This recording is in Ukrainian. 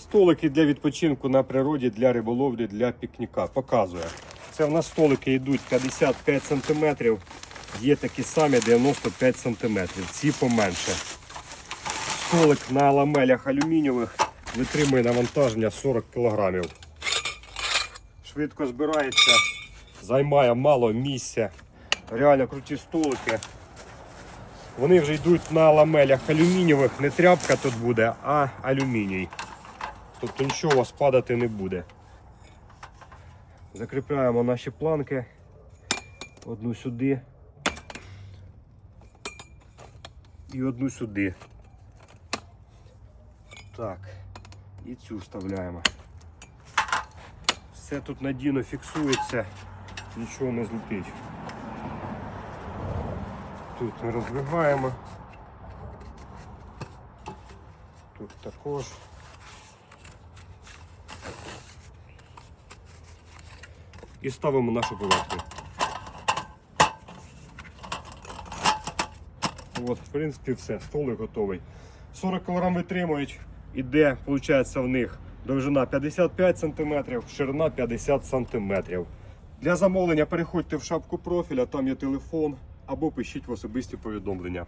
Столики для відпочинку на природі, для риболовлі, для пікніка. Показує. Це в нас столики йдуть 55 см. Є такі самі 95 см. Ці поменше. Столик на ламелях алюмінієвих витримує навантаження 40 кг. Швидко збирається, займає мало місця. Реально круті столики. Вони вже йдуть на ламелях алюмінієвих, не тряпка тут буде, а алюміній. Тобто нічого у вас падати не буде. Закріпляємо наші планки. Одну сюди. І одну сюди. Так. І цю вставляємо. Все тут надійно фіксується, нічого не злетить. Тут ми роздвигаємо. Тут також. І ставимо нашу поверхню. От, в принципі, все, столик готовий. 40 кг витримують. Іде, виходить, в них довжина 55 см, ширина 50 см. Для замовлення переходьте в шапку профіля, там є телефон, або пишіть в особисті повідомлення.